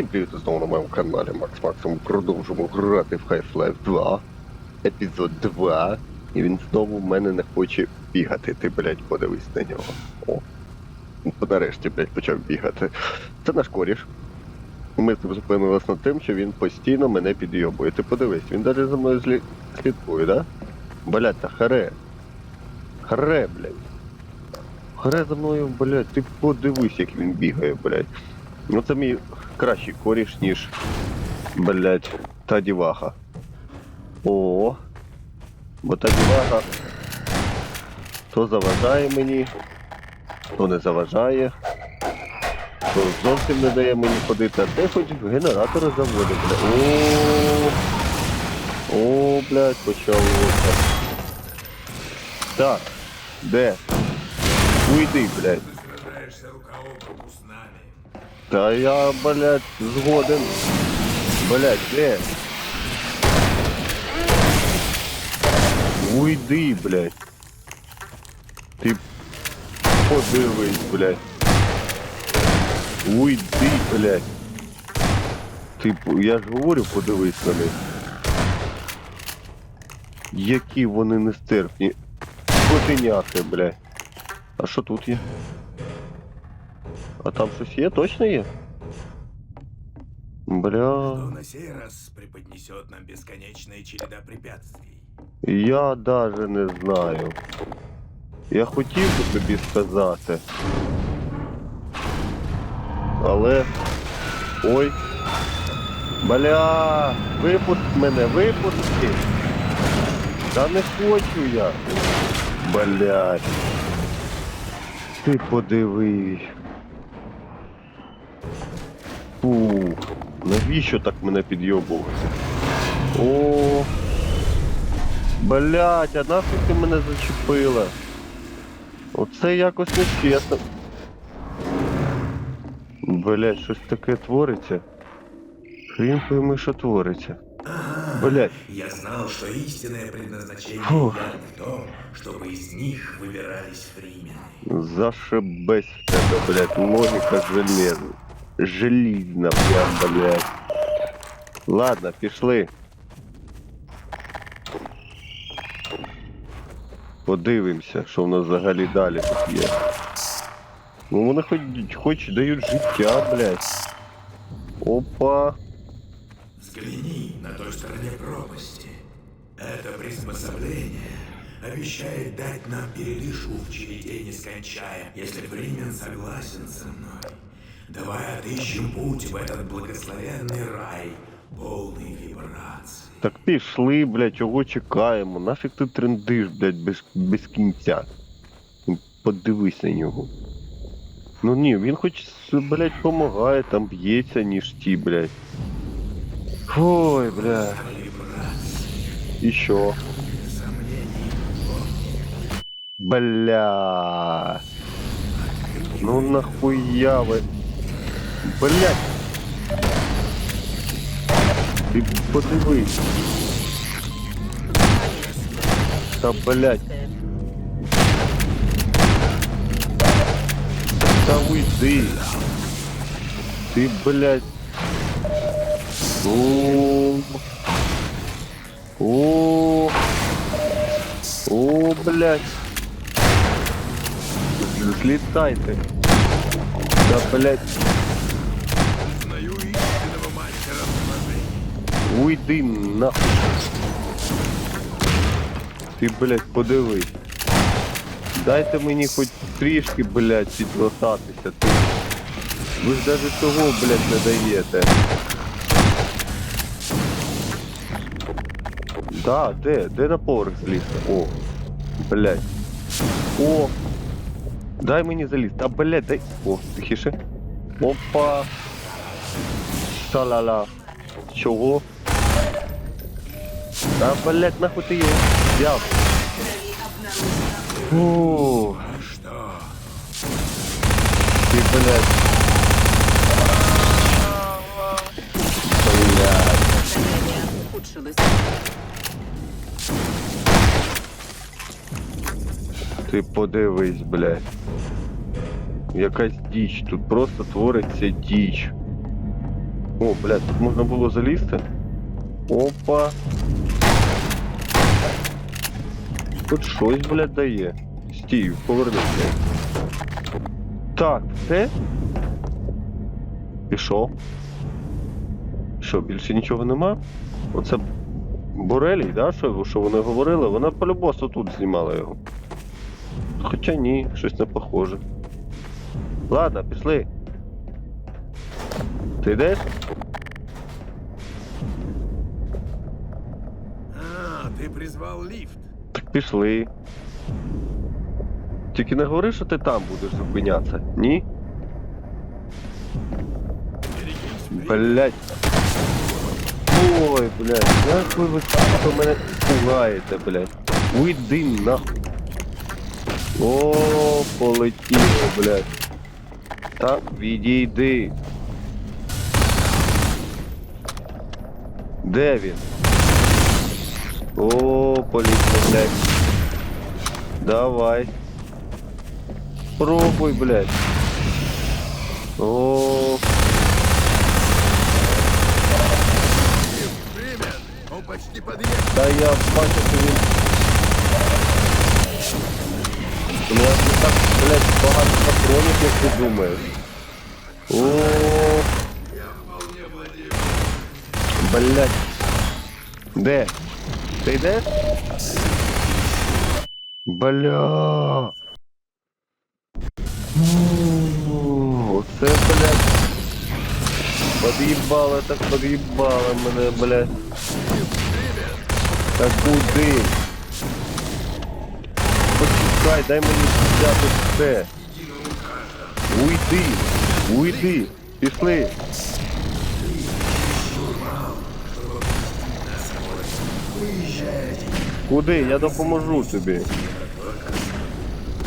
Всім привіт знову на моєму каналі Макс Максимум. Продовжимо грати в Half-Life 2, епізод 2. І він знову в мене не хоче бігати. Ти, блядь, подивись на нього. О. Нарешті, блядь, почав бігати. Це наш коріш. Ми зупинилися над тим, що він постійно мене підйобує. Ти подивись, він навіть за мною злі... слідкує, да? Блядь, та харе. Харе, блядь. Харе за мною, блядь, ти подивись, як він бігає, блядь. Ну це мій кращий коріш, ніж, блядь, та діваха. О. Бо та діваха то заважає мені, то не заважає, то зовсім не дає мені ходити, а те хоч в генератори заводить. О, О, блядь, почалося. Так, де? Уйди, блядь. Та я, блядь, згоден. Блядь, де? Уйди, блядь. Ти подивись, блядь. Уйди, блядь. Ти, я ж говорю, подивись них. Які вони нестерпні. Котеняки, блядь. А що тут є? А там щось є? Точно є? Что на сей раз преподнесет нам бесконечная череда препятствий. Я даже не знаю. Я хотів би тобі сказати. Але. Ой. Бля, випуск мене, випусти. Та не хочу я. Блять. Ти подивись. Фу. Навіщо так мене підйобувати? О. Блять, а нафіг ти мене зачепила? Оце якось не чесно. Блять, щось таке твориться. Хрін пойми, що твориться. Блять, Я знал, что истинное предназначение Фух. яд в том, чтобы из них выбирались фримены. зашибись в тебе, блять, логіка железна. Желізна прям, блять. Ладно, пішли. Подивимося, що в нас взагалі далі тут є. Ну вони хоч, хоч дають життя, блять. Опа. Взгляни на той стороне пропасти. Это приспособление обещает дать нам перелишку в череде нескончая, если Фримен согласен со мной. Давай отыщем путь в этот благословенный рай, полный вибраций. Так пішли, блядь, чого чекаємо? Нафіг ти трендиш, блядь, без, без кінця. Ну, Подивись на нього. Ну ні, він хоч, блядь, помагає, там б'ється, ніж ті, блядь. Ой, бля. І що? Бля. Ну нахуя ви. Блядь. Ти подивись. Та блядь. Та уйди. Ти, блядь. О. О. О, блядь. Злітайте. Да, блядь. Уйди нахуй. Ти, блядь, подивись. Дайте мені хоч трішки, блядь, підлататися. Ти. Ви ж навіть того, блядь, не даєте. Да, де? Де на поверх злізти? О. Блядь. О. Дай мені залізти. Та, блядь, дай. О, тихіше. Опа. Шалала. Чого? Та, блядь, нахуй ти його взяв. Фу, что? ти, блядь. Ухудшилось. Ти подивись, блядь. Якась діч, тут просто твориться діч. О, блядь, тут можна було залізти. Опа. Тут щось, блядь, дає. Стій, повернися. Так, все? І що? Що, більше нічого нема? Оце Борелій, да, що, що вони говорили? Вона по-любому тут знімала його. Хоча ні, щось не похоже. Ладно, пішли. Ти йдеш? А, ты призвал лифт. Пішли. Тільки не говори, що ти там будеш зупинятися. Ні? Блять. Ой, блядь, як ви ви сука, мене пугаєте, блядь. Уйди нахуй. О, полетіло, блядь. Так, відійди. Де він? О, поліція, блядь. Давай. Пробуй, блядь. О, Фримен, он почти подъехал. Та я бачу, що він. У мене не так, блядь, багато патронів, як ти думаєш. О, блядь. Де? Ти йдеш? Бля. Оце, блядь. Под'їбали, так под'їбали мене, блядь. Та куди? Почекай, дай мені взяти все. Уйди, уйди, пішли. Куди? Я допоможу тобі.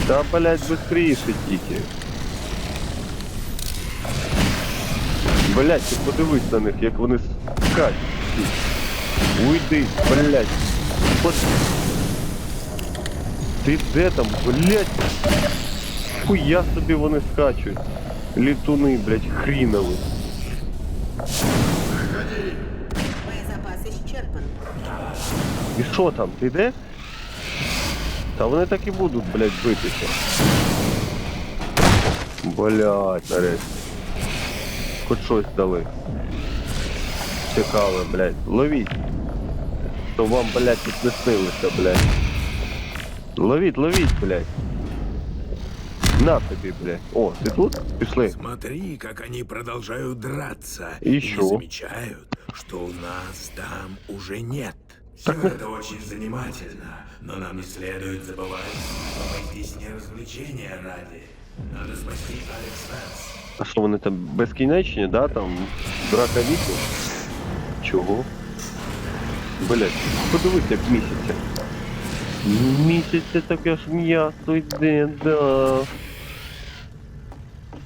Та, блядь, быстріше тільки. Блядь, ти подивись на них, як вони скачуть. Уйди, блядь. От... Ти де там, блядь? Хуя собі вони скачуть. Літуни, блядь, исчерпан. І що там, ти йдеш? Та вони так і будуть, блядь, битися. Блядь, нарешті. Хоч щось дали. Цікаве, блядь. Ловіть. То вам, блядь, тут не снилося, блядь. Ловіть, ловіть, блядь. На тобі, блядь. О, ти тут? Пішли. Смотри, как они продолжают драться. И не ещё? замечают, что у нас там уже нет. Все это очень занимательно, но нам не следует забывать, что мы здесь не развлечения ради. Надо спасти Алекс Венс. А що вони там безкінечні, да? Там драка віку? Чого? Блять, подивись, як місяця. Місяця таке ж м'ясо йде, да.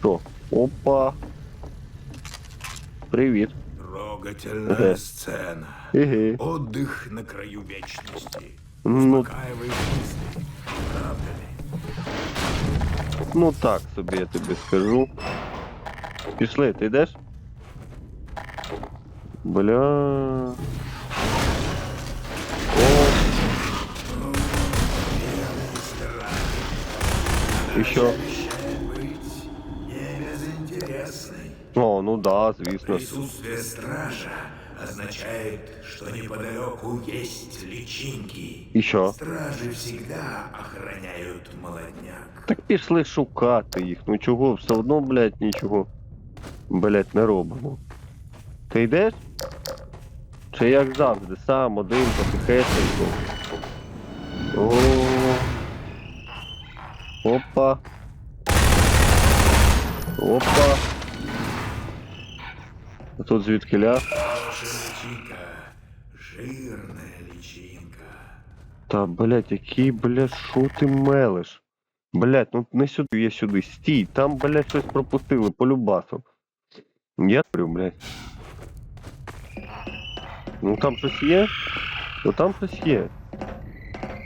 Що? Опа. Привіт. Трогательная сцена. Еге. Отдых на краю вечности. Ну, Успокаивает мысли. Правда ли? ну так собі я тобі скажу. Пішли, ти йдеш? Бля. О. І що? Обещает быть не безинтересной. О, ну да, звісно. Присутствие стража означает, что неподалеку есть личинки. Що? Стражи всегда охраняют молодняк. Так пішли шукати їх. Ну чого, все одно, блядь, нічого. Блядь, не робимо. Ти йдеш? Чи як завжди, сам один, потихесенько. О. Опа. Опа. А тут звідки ля? Жирная личинка. Та, блядь, який, блядь, шо ти мелиш? Блядь, ну не сюди, я сюди. Стій, там, блядь, щось пропустили по любасу. Я говорю, блядь. Ну там щось є? Ну там щось є.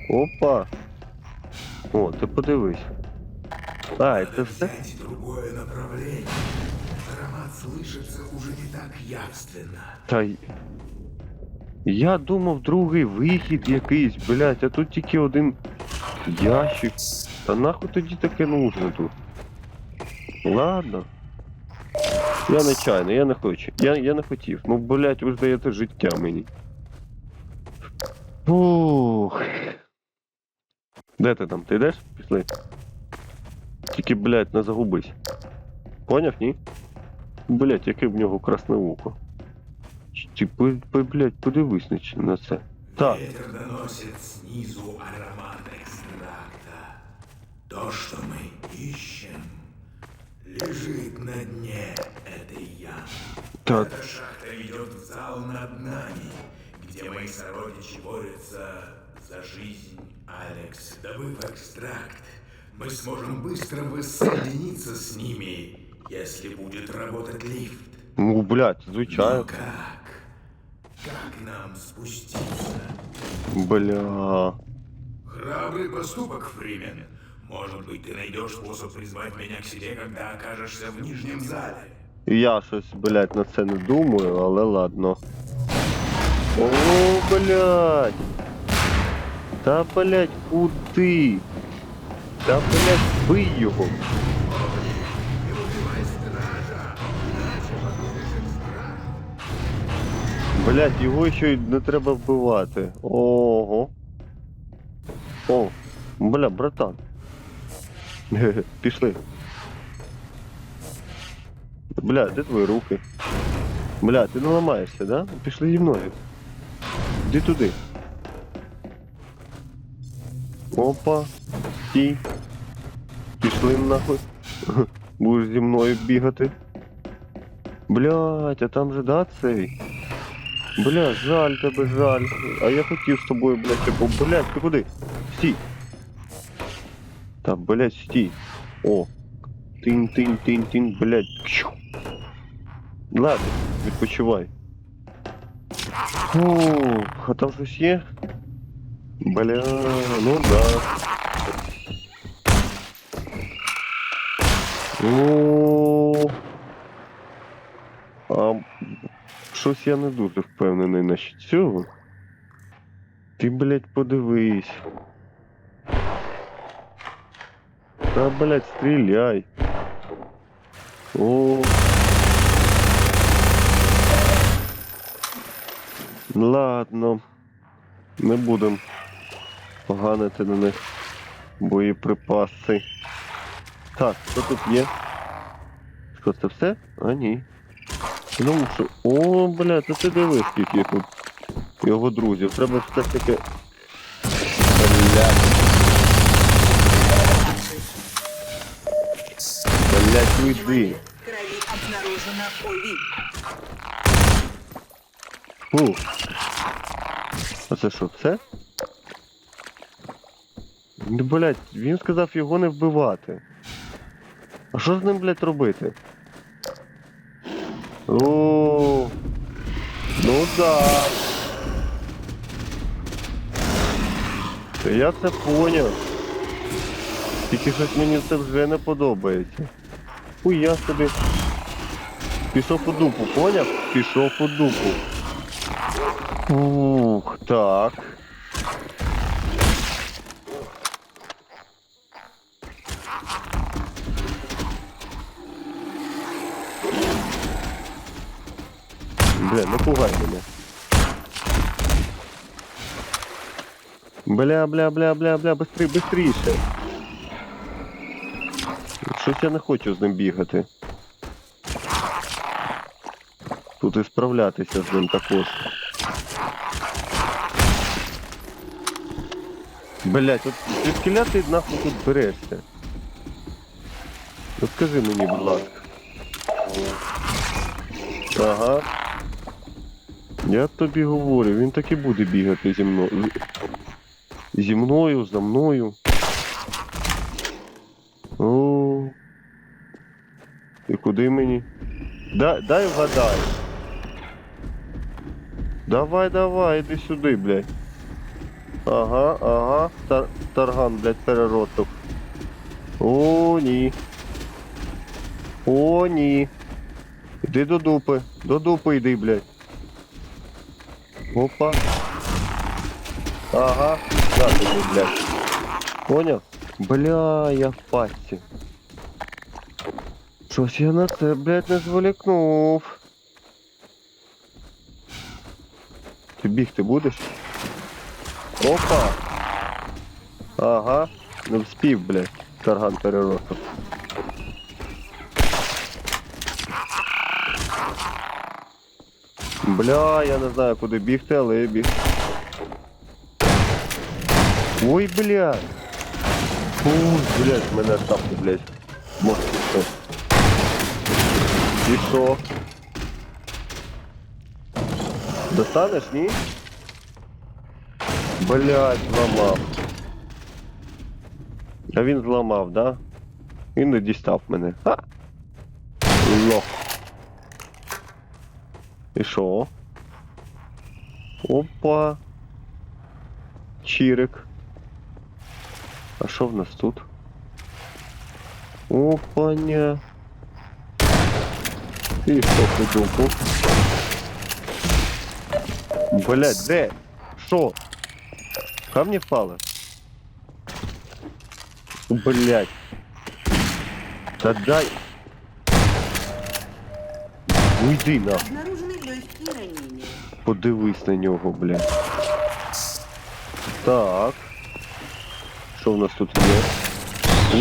Опа. О, ти подивись. А, це все? другое направление. Аромат слышится уже не так явственно. Та. Я думав, другий вихід якийсь, блядь, а тут тільки один ящик. Та нахуй тоді таке нужно тут. Ладно. Я нечайно, я не хочу. Я, я не хотів. Ну, блядь, ви ж даєте життя мені. Фух. Де ти там? Ти йдеш? Пішли. Тільки, блядь, не загубись. Поняв, ні? Блядь, яке в нього красне око. Ти, блядь, подивись на це. Так, Ветер доносит снизу аромат экстракта. То, что мы ищем, лежит на дне этой ямы. так. Эта шахта ведет в зал над нами, где мои сородичи борются за жизнь Алекс. Добыв экстракт, мы сможем быстро воссоединиться с ними, если будет работать лифт. Ну, блядь, Но звичайно. Как? Нам спуститься? Бля. Храбрый поступок, Фримен. Может быть, ты найдешь способ призвать меня к себе, когда окажешься в нижнем зале. Я щось, блядь, на це не думаю, але ладно. О, блядь. Та, блядь, куди? Та, блядь, бий його. Блядь, його ще й не треба вбивати. Ого. О, бля, братан. Пішли. Бля, де твої руки? Бля, ти не ламаєшся, да? Пішли зі мною. Іди туди. Опа. Стій. Пішли нахуй. Будеш зі мною бігати. Блядь, а там же да цей. Бля, жаль тебе, жаль. А я хотів з тобою, блядь, типу, блядь, ти куди? Стій. Та, блядь, стій. О. Тинь-тинь-тинь-тинь, блядь. Пшу. Ладно, відпочивай. Фу, а там щось є? Бля, ну да. Ну. А щось я не дуже впевнений насчет цього. Ти, блядь, подивись. Та, блядь, стріляй. О. Ладно. Не будемо поганити на них боєприпаси. Так, що тут є? Що це все? А ні. Ну, що... О, бля, це ти дивись, скільки тут його друзів. Треба все ж таки. Блядь. Блядь, уйди. Крови обнаружена ОВИ. Фу. А це що, все? Блять, він сказав його не вбивати. А що з ним, блять, робити? О, ну да. Я це поняв. Тільки щось мені це вже не подобається. Хуй я собі. Пішов у дупу, поняв? Пішов у дупу. Ух, так. Бля, не пугай мене. Бля, бля, бля, бля, бля, быстрей, быстріше. Щось я не хочу з ним бігати. Тут і справлятися з ним також. Блять, от звідкиля ти нахуй тут берешся? От скажи мені, будь ласка. Ага. Я тобі говорю, він так і буде бігати зі мною. Зі мною, за мною. О. І куди мені? Дай, дай вгадай. Давай, давай, іди сюди, блядь. Ага, ага. Тар тарган, блядь, переросток. О, ні. О, ні. Йди до дупи. До дупи йди, блядь. Опа. Ага. На тобі, блядь. Поняв? Бля, я в пасті. Щось я на це, блядь, не зволікнув. Ти бігти будеш? Опа! Ага, не вспів, блядь, тарган переростав. Бля, я не знаю, куди бігти, але я біг. Ой, блядь. Ой, блядь, мене шапку, блядь. Може, що? І що? Достанеш, ні? Блядь, зламав. А він зламав, да? Він не дістав мене. Ха! Лох. І що? Опа. Чирик. А що в нас тут? Опаня. І що по дупу? Блять, де? Що? Камні впали? Блять. Та дай. Уйди на. Подивись на нього, блядь. Так. Що в нас тут є?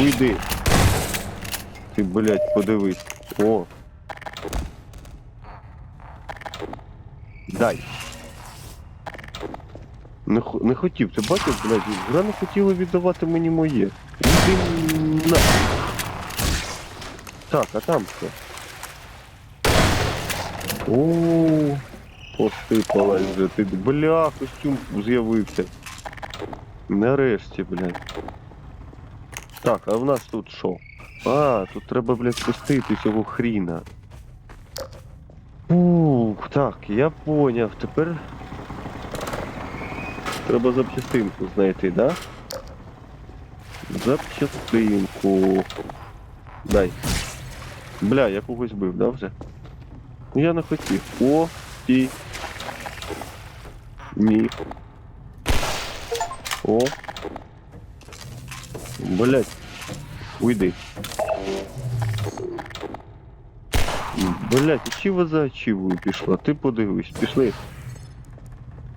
Уйди. Ти, блядь, подивись. О. Дай. Не, не хотів, ти бачив, блядь, вона не хотіла віддавати мені моє. Іди на. Так, а там що? О, посипалась вже. Ти бля, костюм з'явився. Нарешті, блядь. Так, а в нас тут що? А, тут треба, блядь, спустити цього хріна. Ух, так, я поняв. Тепер треба запчастинку знайти, да? Запчастинку. Дай. Бля, я когось бив, да, вже? Ну, Я не хотів. О, ті. Ні. О. Блять. Уйди. Блять, ачіва за ачівою пішла. Ти подивись, пішли.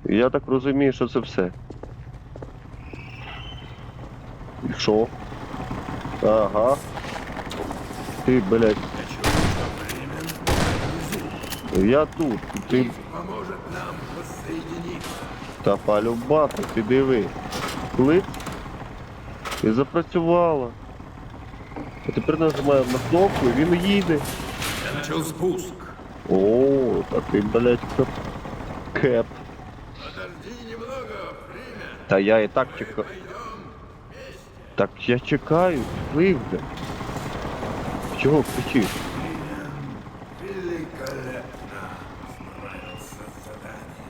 Я так розумію, що це все. Що? Ага. Ти, блять. Я тут. Ти. Та полюбати, ти диви. Клик. І запрацювала. А тепер нажимаємо на кнопку і він їде. Я начал спуск. О, та ти, блядь, кеп. Кеп. Та я і так чекаю. Так я чекаю, плив де. Чого кричиш?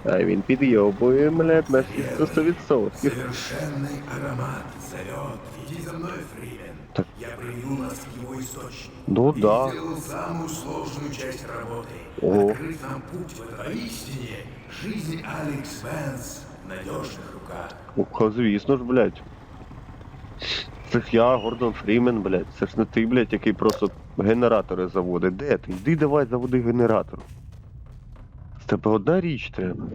А він підйобує, блядь, на всі 100%. Совершенный аромат зовет. Иди за мной, Фримен. Так. Я приведу нас к его источнику. Ну И да. сделал самую сложную часть работы. Ого. Открыть нам путь в это поистине. Жизнь Алекс Венс в надежных руках. Уха, звісно ж, блядь. Це ж я, Гордон Фрімен, блядь. Це ж не ти, блядь, який просто генератори заводить. Де ти? Йди давай заводи генератор. З тебе одна річ треба.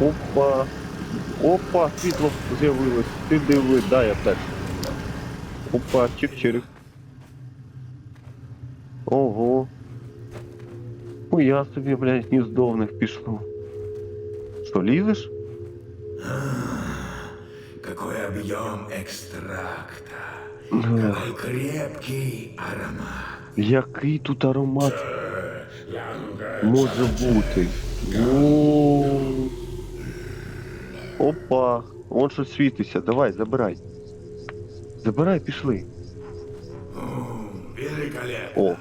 Опа. Опа, світло з'явилось. Ти диви, дай аптечку. Опа, чик-чирик. Ого. Ну я собі, блядь, гніздо в них пішло. Що, лізеш? Какой объем экстракта. Какой крепкий аромат. Який тут аромат може бути? О, Опа, вон що світиться. Давай, забирай. Забирай, пішли. Великолепно. О,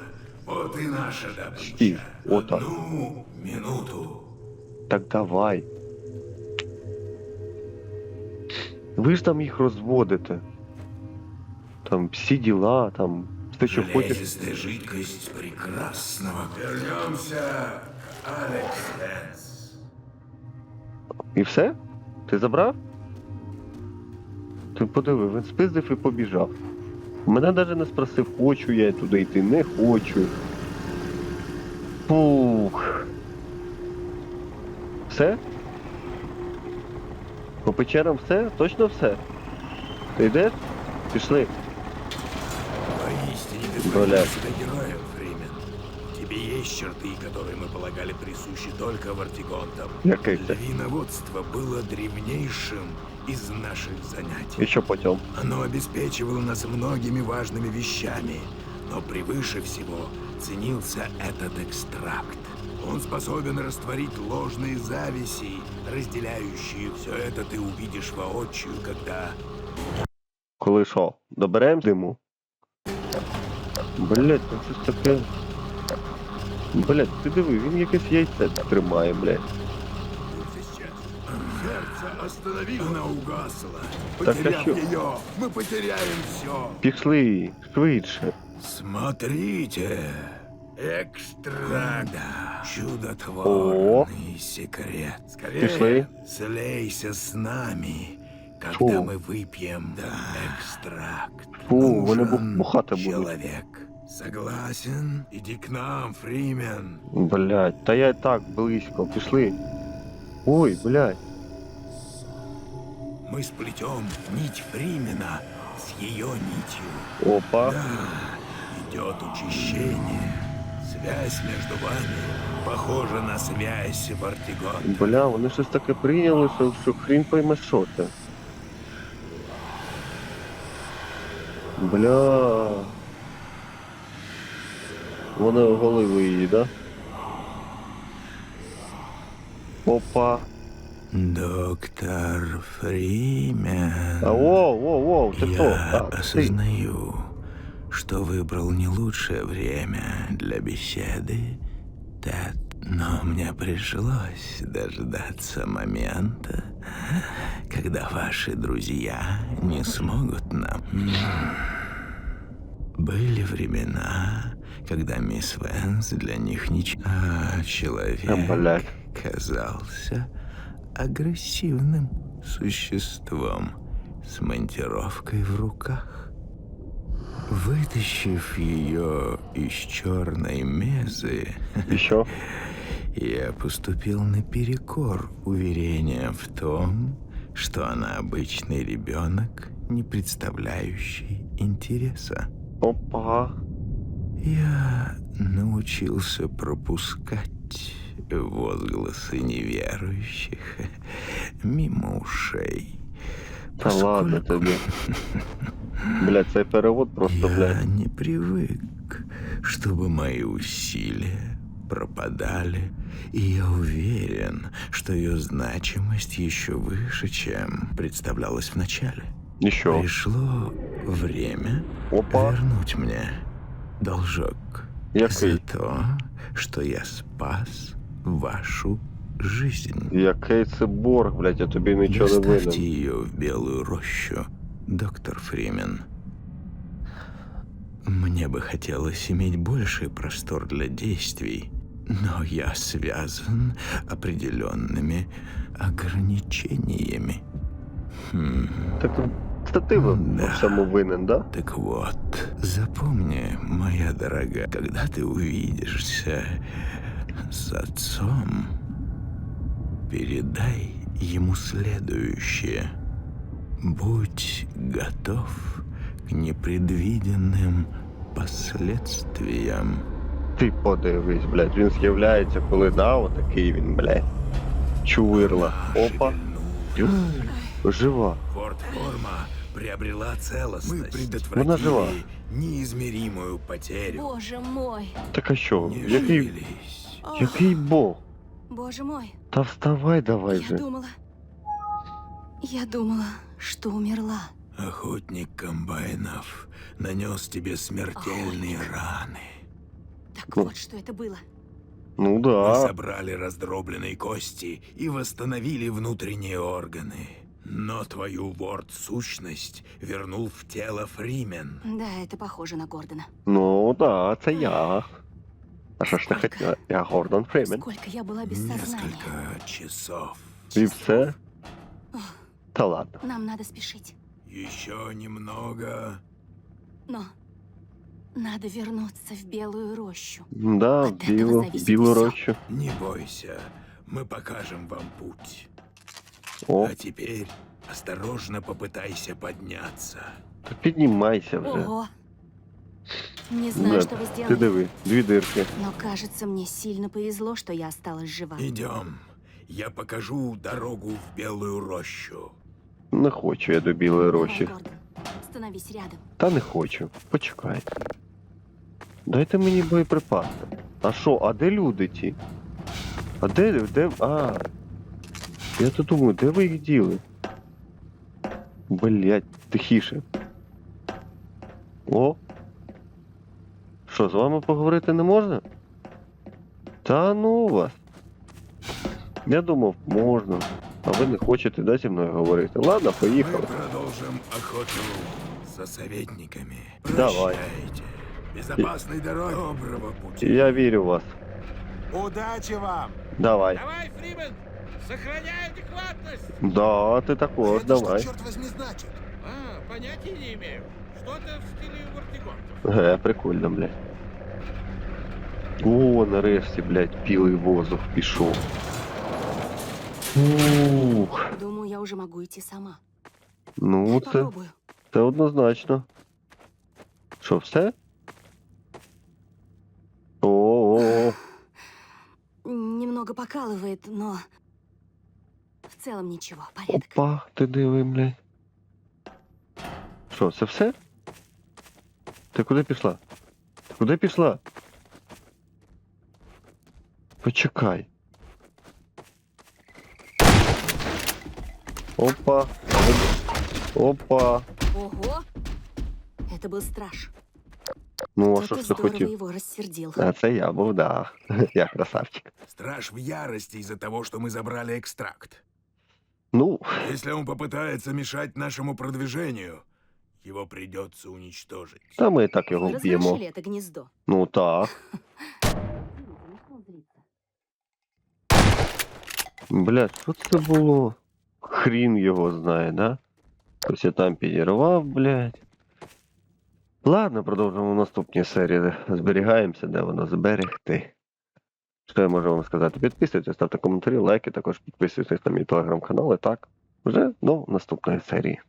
Вот и наша Стив, добыча. вот так. Одну минуту. так давай. Ви ж там їх розводите. Там всі діла, там Ти що хочеш? Железистая жидкость прекрасного. Вернемся, Алекс Лэнс. І все? Ти забрав? Ти подиви, він спиздив і побіжав. Мене навіть не спросив, хочу я туди йти, не хочу. Пух. Все? По печерам все? Точно все? Ти йдеш? Пішли. Поистине ты Бля. проявил себя героем, Фримен. Тебе есть черты, которые мы полагали присущи только вартигонтам. Який це? Виноводство было древнейшим из наших занятий. І що потім? Оно обеспечивало нас многими важными вещами, но превыше всего ценился этот экстракт. Он способен растворить ложные зависи, разделяющие все это ты увидишь воочию, когда Коли що? Доберем диму? Блять, там щось таке. Блять, ти диви, він якесь яйце тримає, блять. Сердце остановило. Она угасла. Так, а Потеряв чё? ее, мы потеряем все. Пішли, швидше. Смотрите. Экстракт. Чудотворный секрет. Скорее, Пішли. слейся с нами, когда Фу. мы выпьем экстракт. Фу, вони Нужен бу- бухати будуть. человек. Согласен? Иди к нам, Фримен. Блять, та я і так близько, пішли. Ой, блять. Мы сплетем нить Фримена с ее нитью. Опа. Да, идет учащение. Связь между вами похожа на связь Вартигон. Бля, вони щось таке прийняли, що, що хрін пойме, що це. Бля. Вони оголили її, да? Опа. Доктор Фримен. А воу, воу, воу, ти хто? Я А, осознаю, что выбрал не лучшее время для беседы, Тед, но мне пришлось дождаться момента, когда ваши друзья не смогут нам. Были времена, когда мисс Венс для них ничего, а человек А, казался агрессивным существом с монтировкой в руках. Вытащив ее из черной мезы, що? я поступил наперекор уверениям в том, что она обычный ребенок, не представляющий интереса. Опа. Я научился пропускать возгласы неверующих мимо ушей. Та ладно поскольку тобі. Блять, цей перевод просто, Я блядь. не привык, чтобы мои усилия пропадали, и я уверен, что ее значимость еще выше, чем представлялось вначале. Що? Пришло время Опа. вернуть мне должок за Який? то, что я спас вашу жизнь. Який це борг, блядь, я тобі нічого не Доставьте винен. ее в Белую рощу, доктор Фримен. Мне бы хотелось иметь больший простор для действий, но я связан определенными ограничениями. Хм. Так це ти во Да. всьому винен, да? Так вот, запомни, моя дорогая, когда ты увидишься с отцом, передай ему следующее. Будь готов к непредвиденным последствиям. Ти подивись, блядь, він з'являється, коли да, отакий він, блядь. Чувирла. Опа. Жива. Форт-форма приобрела целостность. Мы предотвратили неизмеримую потерю. Боже мой, Так а що? Не Який. Ох, який бог? боже мой, Та вставай давай я же. думала... Я думала, что умерла. Охотник комбайнов нанес тебе смертельные раны. Так Ну. вот, что это было. Ну Мы да. собрали раздробленные кости и восстановили внутренние органы. Но твою ворд-сущность вернул в тело Фримен. Да, это похоже на Гордона. Ну да, це я. А що ж ти хотіла? Я Гордон Фримен. Сколько я была без сознания. Несколько часов. І все? Та ладно. Нам надо спешить. Еще немного. Но надо вернуться в Белую рощу. Да, От этого білу, зависит білу всё. рощу. Не бойся, мы покажем вам путь. О, А теперь осторожно попытайся подняться. то піднімайся вже. Ого! Не знаю, Да, что вы Ти сделали, диви, дві дирки. но кажется, мне сильно повезло, что я осталась жива. Идем. Я покажу дорогу в Белую рощу. Не хочу я до білої Давай, рощі. Гордон, становись рядом. Та не хочу. Почекайте. Дайте мені боєприпаси. А що, а де люди ті? А де, де. А. Я тут думаю, де ви їх діли? Блять, тихіше. О. Що, з вами поговорити не можна? Та ну вас. Я думав, можна. А ви не хочете да, зі мною говорити. Ладно, Мы поїхали. продолжим охоту за советниками. Давай. Прощайте. Безопасной дороги. Доброго пути. Я вірю в вас. Удачи вам! Давай. Давай, Фримен, сохраняй адекватность. Да, ти також, Это давай. что, черт возьми, значит? А, понятия не имею. Что-то в стиле вортигонтов. Ге, прикольно, блядь. О, нарешті, блядь, білий воздух пішов. Ух, Думаю, я уже могу идти сама. ну це, Попробую. це однозначно. Що, все? О, Немного покалывает, но в целом ничего, порядок. опа, ти диви, блядь. Що, це все? Ти куди пішла? Ти куди пішла? Почекай. Опа. Опа. Ого! Это был страж. Ну, а Кто-то що ж ти здорово хотів? его рассердил. А це я був, да. Я красавчик. Страж в ярости из-за того, что мы забрали экстракт. Ну, Если он попытается мешать нашему продвижению, его придется уничтожить. та ми і так його Вы вб'ємо. разворошили это гнездо. Ну так. Бля, що це було? Хрін його знає, да? Ось я там підірвав, блядь. Ладно, продовжимо в наступній серії. Зберігаємося, де воно зберегти. Що я можу вам сказати? Підписуйтесь, ставте коментарі, лайки, також підписуйтесь на мій телеграм-канал і так. Вже до наступної серії.